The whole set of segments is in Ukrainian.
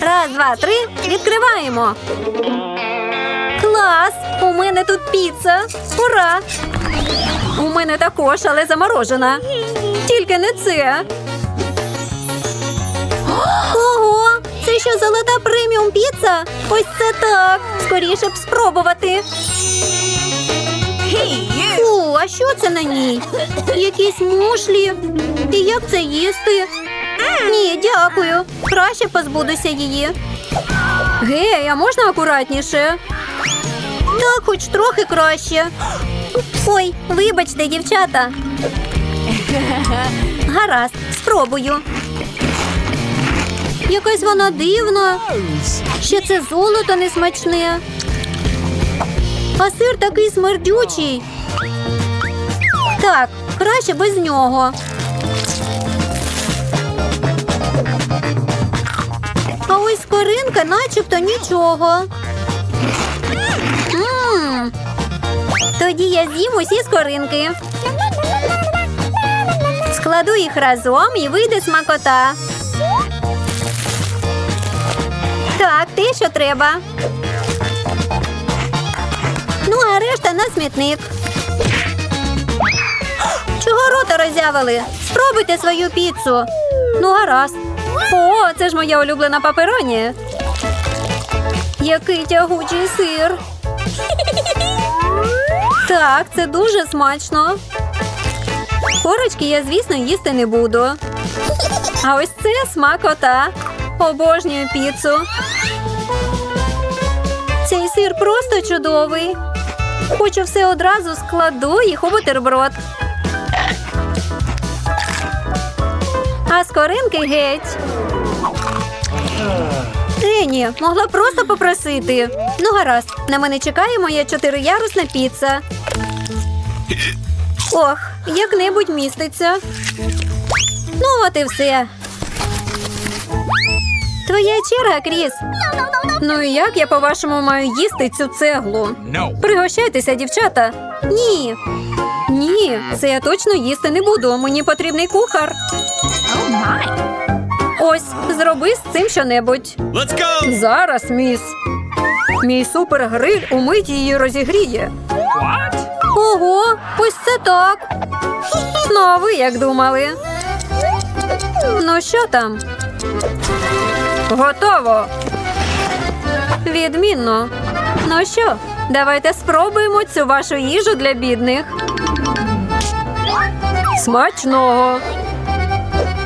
Раз, два, три. Відкриваємо. Клас! У мене тут піца. Ура! У мене також, але заморожена. Тільки не це. Ого! Це що золота преміум піца? Ось це так. Скоріше б спробувати. Фу, а що це на ній? Якісь мушлі. І як це їсти? Ні, дякую. Краще позбудуся її. Гей, а можна акуратніше? Так, хоч трохи краще. Ой, вибачте, дівчата. Гаразд, спробую. Якась вона дивна. Ще це золото несмачне. А сир такий смердючий. Так, краще без нього. Ось скоринка начебто нічого. Тоді я з'їм усі скоринки. Складу їх разом і вийде смакота. Так, те, що треба. Ну, а решта на смітник. Чого рота роззявили? Спробуйте свою піцу. Ну, гаразд. О, це ж моя улюблена папероні. Який тягучий сир. Так, це дуже смачно. Корочки я, звісно, їсти не буду. А ось це смакота. Обожнюю піцу. Цей сир просто чудовий. Хочу все одразу складу їх у бутерброд. А скоринки геть. Ені, могла просто попросити. Ну, гаразд, на мене чекає моя чотириярусна піца. Ох, як-небудь міститься. Ну, от і все. Твоя черга, Кріс. Ну і як я, по-вашому, маю їсти цю цеглу? Пригощайтеся, дівчата. Ні. Ні, це я точно їсти не буду. Мені потрібний кухар. Ось, зроби з цим щонебудь. Let's go. Зараз, міс. Мій супергриль умить її розігріє. What? Ого, ось це так. Ну, а ви як думали? Ну, що там? Готово. Відмінно. Ну що, давайте спробуємо цю вашу їжу для бідних. Смачного.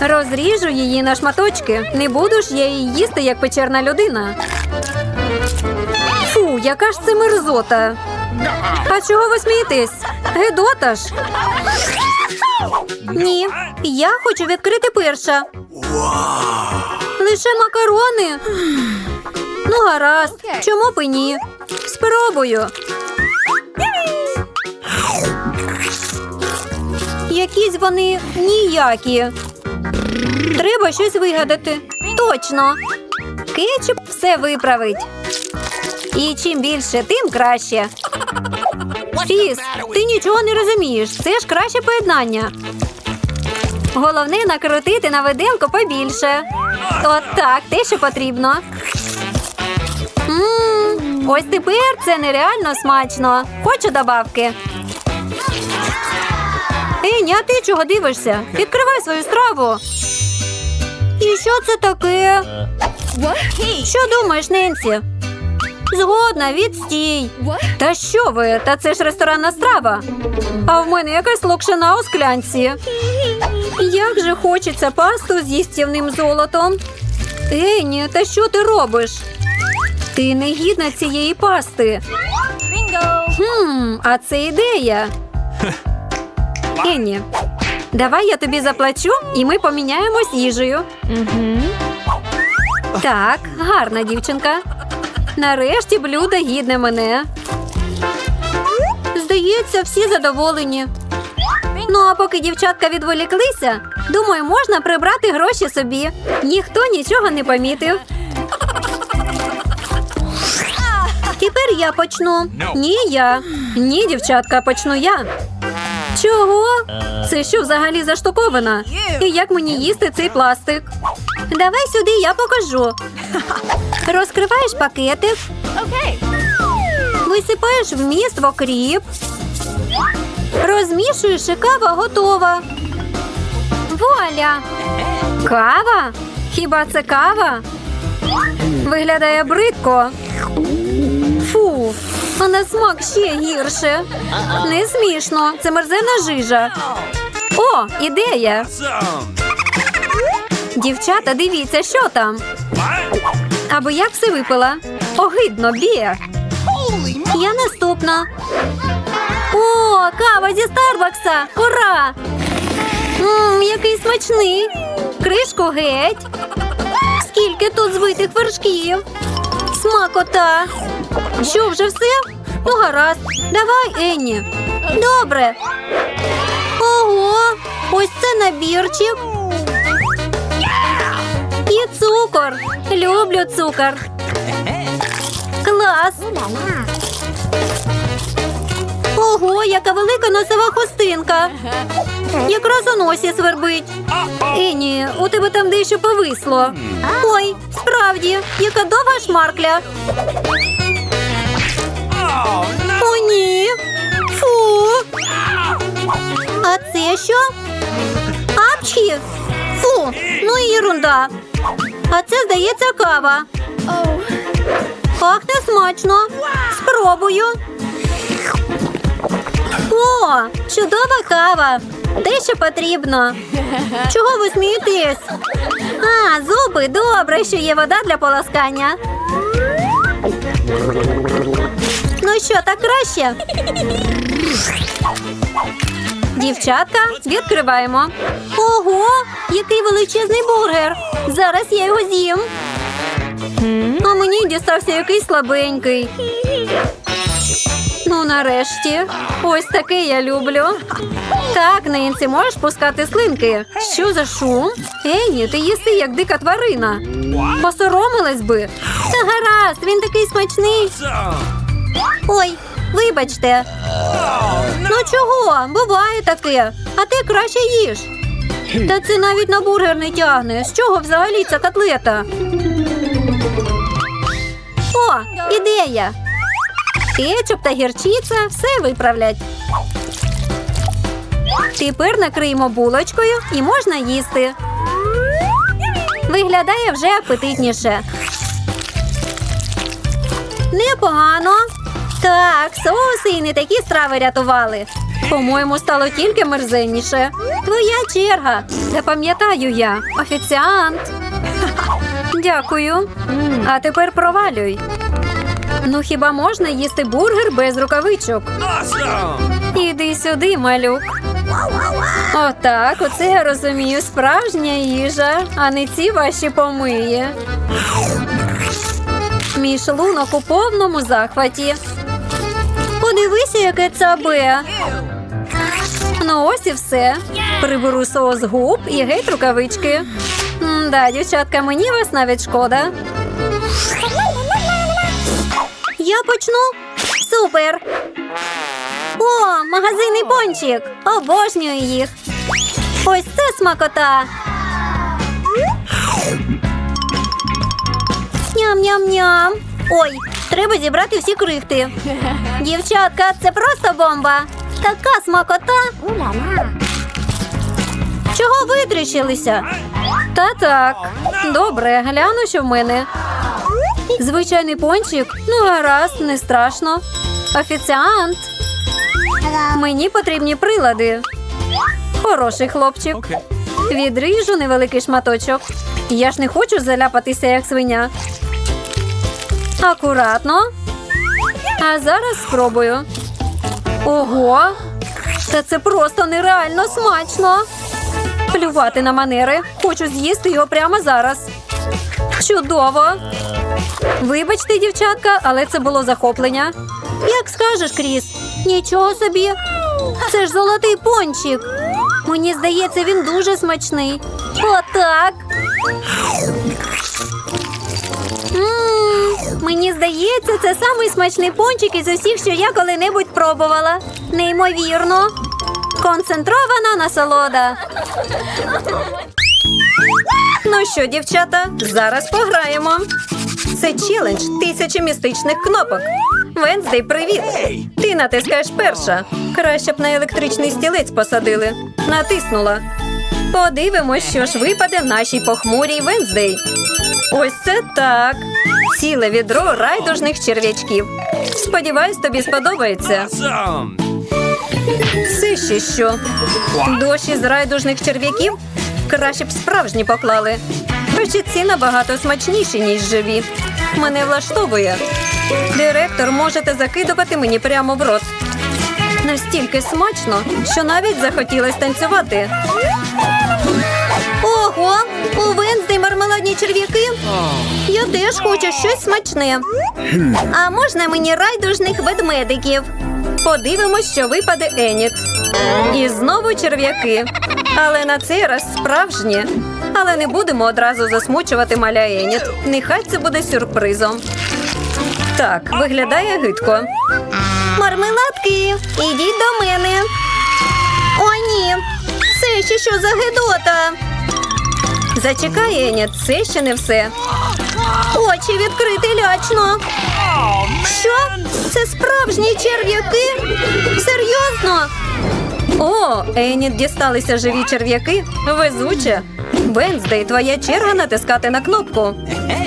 Розріжу її на шматочки. Не буду ж я її їсти, як печерна людина. Фу, яка ж це мерзота. А чого ви смієтесь? Гедота ж. Ні, я хочу відкрити перша. Лише макарони. Ну, гаразд. Чому б і ні? Спробую. Якісь вони ніякі. Треба щось вигадати. Точно. Кетчуп все виправить. І чим більше, тим краще. Фіс, ти нічого не розумієш. Це ж краще поєднання. Головне накрутити на виделку побільше. От так, те, що потрібно. Мм, ось тепер це нереально смачно. Хочу добавки. Ені, а ти чого дивишся? Відкривай свою страву. І що це таке? Що думаєш, Ненсі? Згодна, відстій. Та що ви? Та це ж ресторанна страва. А в мене якась локшина у склянці. Як же хочеться пасту з їстівним золотом. Ені, та що ти робиш? Ти не гідна цієї пасти. Хм, а це ідея. Енні, давай я тобі заплачу, і ми поміняємось їжею. Так, гарна дівчинка. Нарешті блюдо гідне мене. Здається, всі задоволені. Ну, а поки дівчатка відволіклися, думаю, можна прибрати гроші собі. Ніхто нічого не помітив. Тепер я почну. Ні, я. Ні, дівчатка, почну я. Чого? Це що взагалі заштукована? І як мені їсти цей пластик? Давай сюди, я покажу. Розкриваєш пакетик. Висипаєш вміст в окріп. Розмішуєш і кава готова. Вуаля! Кава? Хіба це кава? Виглядає бридко. Фу, а на смак ще гірше. Не смішно, це мерзена жижа. О, ідея! Дівчата, дивіться, що там. Або як все випила. Огидно, бє. Я наступна. О, кава зі Старбакса! Ура! Мм, який смачний. Кришку геть. Скільки тут збитих вершків. Смакота. Що, вже все? Ну, гаразд. Давай, Енні. Добре. Ого, ось це набірчик. І цукор. Люблю цукор. Клас. Ого, яка велика носова хустинка. Якраз у носі свербить. Ені, у тебе там дещо повисло. Ой, справді, яка довга шмаркля. О, ні. Фу. А це що? Апчхі. Фу, ну і ерунда. А це, здається, кава. Пахне смачно. Спробую. О, чудова кава. Те, що потрібно. Чого ви смієтесь? А, зуби, добре, що є вода для полоскання. Ну що, так краще? Дівчатка, відкриваємо. Ого, який величезний бургер. Зараз я його з'їм. А мені дістався якийсь слабенький. Ну, нарешті. Ось таке я люблю. Так, Ненсі, можеш пускати слинки. Що за шум? Ені, ти їси, як дика тварина. Посоромилась би. Та гаразд, він такий смачний. Ой, вибачте. Ну чого? Буває таке. А ти краще їж. Та це навіть на бургер не тягне. З чого взагалі ця котлета? О, ідея. Кетчуп та гірчиця все виправлять. Тепер накриємо булочкою і можна їсти. Виглядає вже апетитніше. Непогано. Так, соуси і не такі страви рятували. По-моєму, стало тільки мерзенніше. Твоя черга. Запам'ятаю я. Офіціант. Дякую. А тепер провалюй. Ну хіба можна їсти бургер без рукавичок? Іди сюди, малюк. Отак, оце я розумію, справжня їжа, а не ці ваші помиї. Мій шлунок у повному захваті. Подивися, яке цабе. Ну ось і все. Приберу соус губ і геть рукавички. Да, дівчатка, мені вас навіть шкода. Я почну. Супер. О, магазинний пончик. Обожнюю їх. Ось це смакота. Ням-ням-ням. Ой, треба зібрати всі крихти. Дівчатка, це просто бомба. Така смакота. Чого витріщилися? Та так. Добре, гляну, що в мене. Звичайний пончик. Ну, гаразд, не страшно. Офіціант. Мені потрібні прилади. Хороший хлопчик. Відріжу невеликий шматочок. Я ж не хочу заляпатися, як свиня. Акуратно. А зараз спробую. Ого! Та це просто нереально смачно. Плювати на манери. Хочу з'їсти його прямо зараз. Чудово! Вибачте, дівчатка, але це було захоплення. Як скажеш, Кріс? Нічого собі. Це ж золотий пончик. Мені здається, він дуже смачний. Отак. Мені здається, це самий смачний пончик із усіх, що я коли-небудь пробувала. Неймовірно. Концентрована насолода. Ну що, дівчата, зараз пограємо. Це челендж тисячі містичних кнопок. Венздей, привіт! Ти натискаєш перша. Краще б на електричний стілець посадили. Натиснула. Подивимось, що ж випаде нашій похмурій Венздей. Ось це так. Ціле відро райдужних черв'ячків. Сподіваюсь, тобі сподобається. Це ще що? Дощ із райдужних черв'яків? Краще б справжні поклали. Хоч і ці набагато смачніші, ніж живі. Мене влаштовує. Директор, можете закидувати мені прямо в рот. Настільки смачно, що навіть захотілось танцювати. Ого, у мармеладні черв'яки. Я теж хочу щось смачне. А можна мені райдужних ведмедиків? Подивимось, що випаде Еніт. І знову черв'яки. Але на цей раз справжні. Але не будемо одразу засмучувати маля Еніт. Нехай це буде сюрпризом. Так, виглядає гидко. Мармеладки, ідіть до мене. О, ні. Це ще що за гидота? Зачекай, Еніт, це ще не все. Очі відкрити лячно. Що? Це справжні черв'яки? Серйозно? О, Еніт дісталися живі черв'яки. Везуче. Венздей, твоя черга натискати на кнопку.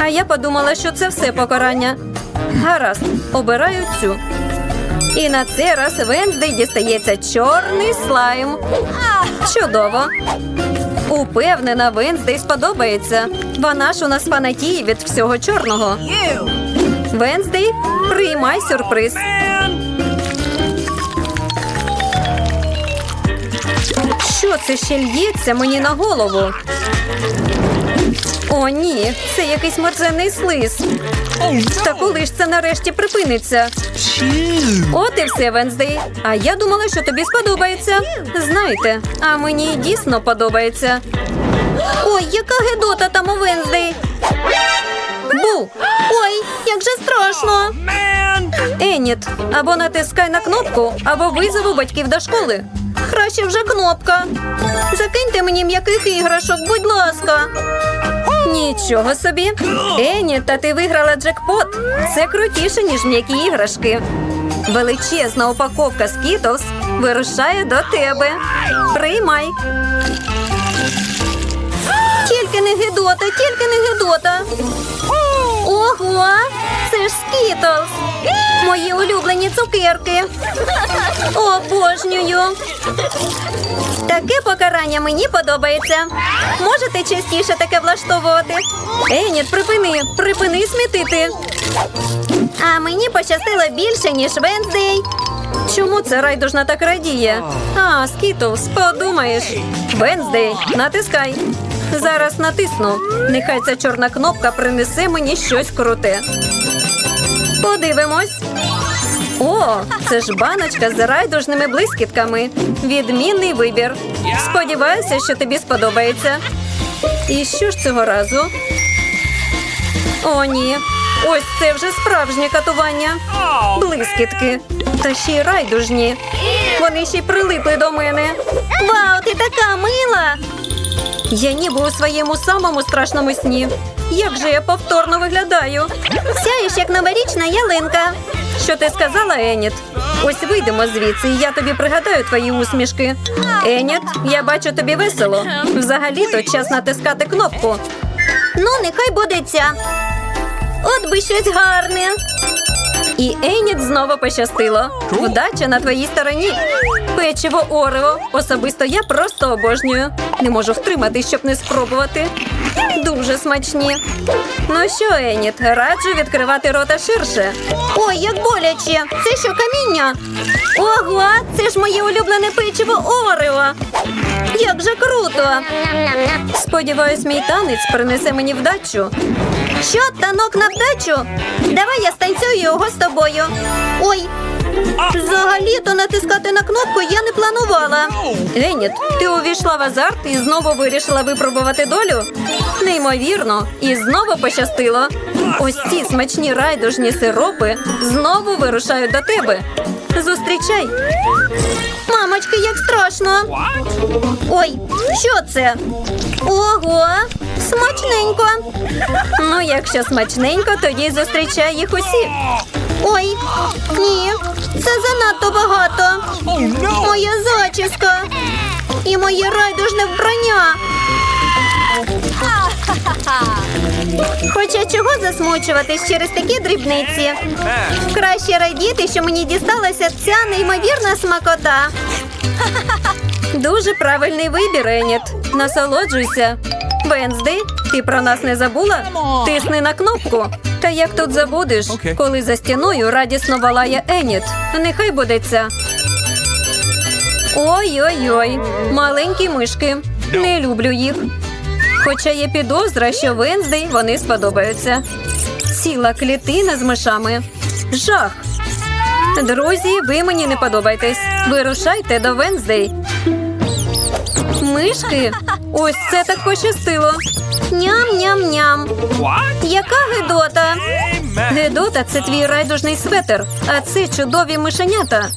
А я подумала, що це все покарання. Гаразд, обираю цю. І на цей раз Венздей дістається чорний слайм. Чудово. Упевнена, Венздей сподобається. Вона ж у нас фанатіє від всього чорного. Венздей, приймай сюрприз. Що це ще л'ється мені на голову? О, ні, це якийсь мерзенний слиз. Та коли ж це нарешті припиниться? От і все, Венздей. А я думала, що тобі сподобається. Знаєте, а мені дійсно подобається. Ой, яка гедота там у Венздей. Бу! Ой, як же страшно. Еніт, або натискай на кнопку, або визову батьків до школи. Краще вже кнопка. Закиньте мені м'яких іграшок, будь ласка. Нічого собі. Ені, та ти виграла джекпот. Це крутіше, ніж м'які іграшки. Величезна упаковка Skittles вирушає до тебе. Приймай. Тільки не гидота, тільки не гидота. Ого, це ж Скітлз. Мої улюблені цукерки. Обожнюю. Таке покарання мені подобається. Можете частіше таке влаштовувати. Еніт, припини, припини смітити. А мені пощастило більше, ніж Венздей. Чому це райдужна так радіє? А, Скітлз, подумаєш. Венздей, натискай. Зараз натисну. Нехай ця чорна кнопка принесе мені щось круте. Подивимось. О, це ж баночка з райдужними блискітками. Відмінний вибір. Сподіваюся, що тобі сподобається. І що ж цього разу? О, ні. Ось це вже справжнє катування. Блискітки. Та ще й райдужні. Вони ще й прилипли до мене. Вау, ти така мила! Я ніби у своєму самому страшному сні. Як же я повторно виглядаю? Сяєш, як новорічна ялинка. Що ти сказала, Еніт? Ось вийдемо звідси, і я тобі пригадаю твої усмішки. Еніт, я бачу тобі весело. Взагалі-то час натискати кнопку. Ну, нехай буде ця. От би щось гарне. І Еніт знову пощастило. Вдача на твоїй стороні. Печиво Орео. Особисто я просто обожнюю. Не можу втримати, щоб не спробувати. Дуже смачні. Ну що, Еніт, раджу відкривати рота ширше. Ой, як боляче! Це що каміння? Ого, це ж моє улюблене печиво Орео. Як же круто! Сподіваюсь, мій танець принесе мені вдачу. Що, танок на вдачу? Давай я станцюю його з тобою. Ой, взагалі-то натискати на кнопку я не планувала. Еніт, ти увійшла в азарт і знову вирішила випробувати долю? Неймовірно, і знову пощастило. Ось ці смачні райдужні сиропи знову вирушають до тебе. Зустрічай. Мамочки, як страшно. Ой, що це? Ого, Смачненько. Ну, якщо смачненько, тоді зустрічай їх усі. Ой, ні, це занадто багато. Моя зачіска і моє райдужне вбрання. Хоча чого засмучуватись через такі дрібниці? Краще радіти, що мені дісталася ця неймовірна смакота. Дуже правильний вибір, Еніт. Насолоджуйся. Венздей, ти про нас не забула? Тисни на кнопку. Та як тут забудеш, коли за стіною радісно валає Еніт. Нехай буде ця. Ой-ой-ой, маленькі мишки. Не люблю їх. Хоча є підозра, що Венздей вони сподобаються. Ціла клітина з мишами. Жах. Друзі, ви мені не подобаєтесь. Вирушайте до Венздей. Мишки? Ось це так пощастило. Ням-ням-ням. Яка гидота? Amen. Гедота це твій райдужний светер, а це чудові мишенята.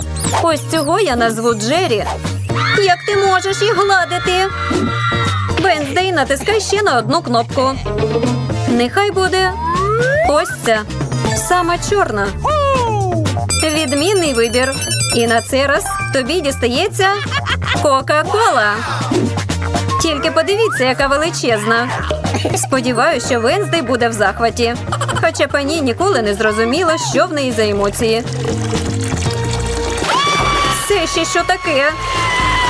Ось цього я назву Джері. Як ти можеш їх гладити? Венздей, натискай ще на одну кнопку. Нехай буде ось ця. Сама чорна. Відмінний вибір. І на цей раз тобі дістається Кока-Кола. Тільки подивіться, яка величезна. Сподіваюся, що Венздей буде в захваті. Хоча пані ніколи не зрозуміла, що в неї за емоції. Це ще що таке?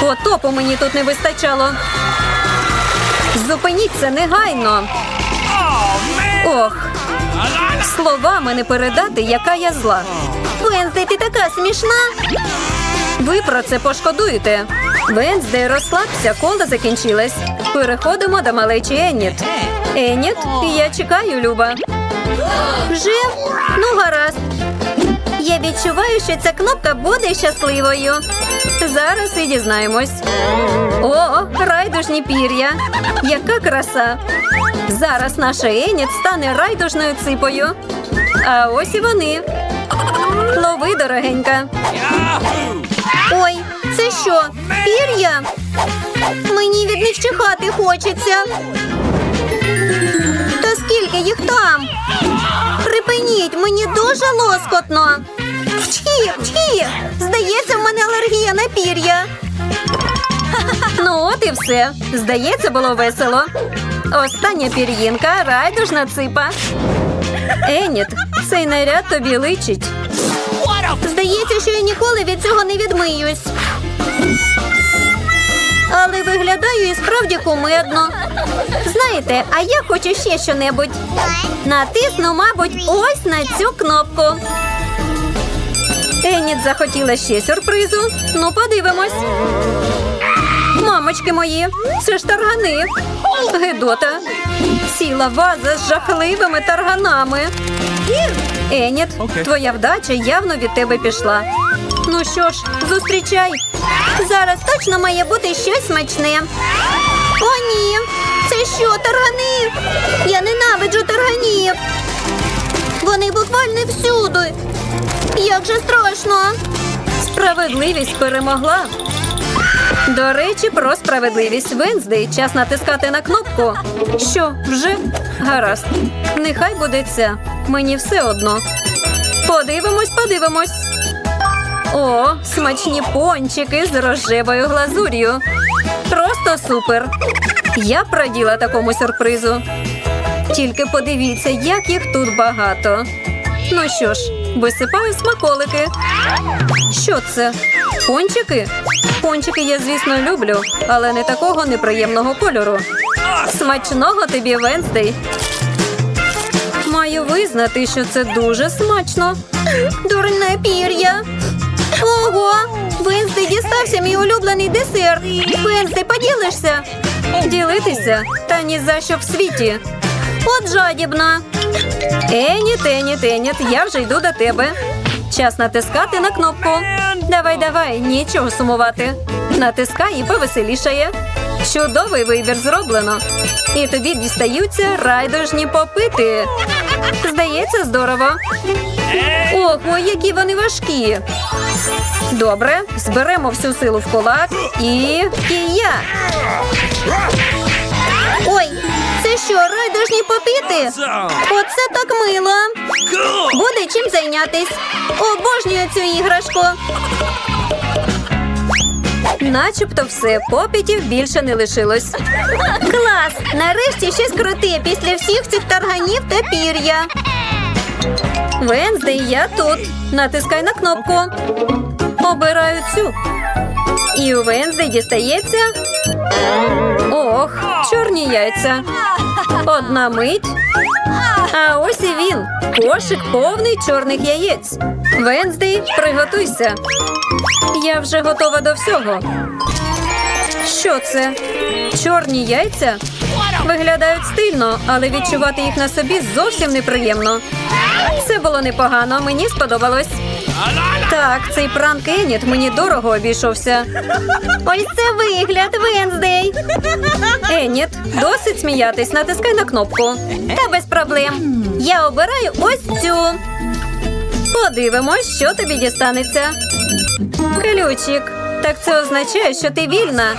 Потопу мені тут не вистачало. Зупиніться негайно. Ох, словами не передати, яка я зла. Венздей, ти така смішна. Ви про це пошкодуєте. Венздей, розслабся, кола закінчилась. Переходимо до малечі Еніт. Еніт, я чекаю, Люба. Вже? Ну, гаразд. Я відчуваю, що ця кнопка буде щасливою. Зараз і дізнаємось. О, райдужні пір'я. Яка краса! Зараз наша Еніт стане райдужною ципою. А ось і вони. Лови, дорогенька. Ой, це що? Пір'я? Мені від них чихати хочеться. Та скільки їх там? Припиніть, мені дуже лоскотно. Вчхі, вчхі! Здається, в мене алергія на пір'я. Ну, от і все. Здається, було весело. Остання пір'їнка райдужна ципа. Еніт, цей наряд тобі личить. Здається, що я ніколи від цього не відмиюсь. Але виглядаю і справді кумедно. Знаєте, а я хочу ще щонебудь. Натисну, мабуть, ось на цю кнопку. Еніт захотіла ще сюрпризу. Ну, подивимось. Мамочки мої, це ж таргани. Гедота. Ціла ваза з жахливими тарганами. Еніт, твоя вдача явно від тебе пішла. Ну що ж, зустрічай. Зараз точно має бути щось смачне. О, ні. Це що, таргани? Я ненавиджу тарганів. Вони буквально всюди. Як же страшно. Справедливість перемогла. До речі, про справедливість Венздей. Час натискати на кнопку. Що, вже? Гаразд. Нехай буде ця. Мені все одно. Подивимось, подивимось. О, смачні пончики з рожевою глазур'ю. Просто супер. Я б раділа такому сюрпризу. Тільки подивіться, як їх тут багато. Ну що ж, висипаю смаколики. Що це? Пончики? Пончики я, звісно, люблю, але не такого неприємного кольору. Смачного тобі, Венстей. Маю визнати, що це дуже смачно. Дурне пір'я. Ого! Венстей дістався мій улюблений десерт. Венстей, поділишся? Ділитися? Та ні за що в світі. От жадібна. Еніт, Еніт, Еніт, я вже йду до тебе. Час натискати на кнопку. Давай, давай, нічого сумувати. Натискай і повеселішає. Чудовий вибір зроблено. І тобі дістаються райдужні попити. Здається, здорово. Ого, які вони важкі. Добре, зберемо всю силу в кулак і. Я. Ой, це що, райдужні? Awesome. Оце так мило. Буде чим зайнятись. Обожнюю цю іграшку. Начебто все, попітів більше не лишилось. Клас! Нарешті щось круте після всіх цих тарганів та пір'я. Венздей, я тут. Натискай на кнопку. Обираю цю. І у Венздей дістається. Ох, чорні яйця. Одна мить. А ось і він. Кошик повний чорних яєць. Венздей, приготуйся. Я вже готова до всього. Що це? Чорні яйця? Виглядають стильно, але відчувати їх на собі зовсім неприємно. Це було непогано, мені сподобалось. Так, цей пранк Еніт мені дорого обійшовся. Ось це вигляд, Венздей. Еніт, досить сміятись, натискай на кнопку. Та без проблем. Я обираю ось цю. Подивимось, що тобі дістанеться. Ключик. Так це означає, що ти вільна.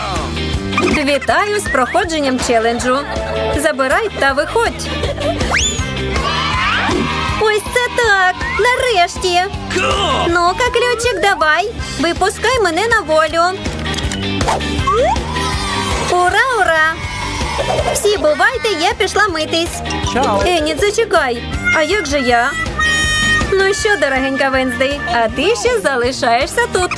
Вітаю з проходженням челенджу. Забирай та виходь. Ось це так. Нарешті. Ну-ка, ключик, давай. Випускай мене на волю. Ура, ура! Всі бувайте, я пішла митись. Чао. Еніт, зачекай. А як же я? Ну що, дорогенька Венздей, а ти ще залишаєшся тут.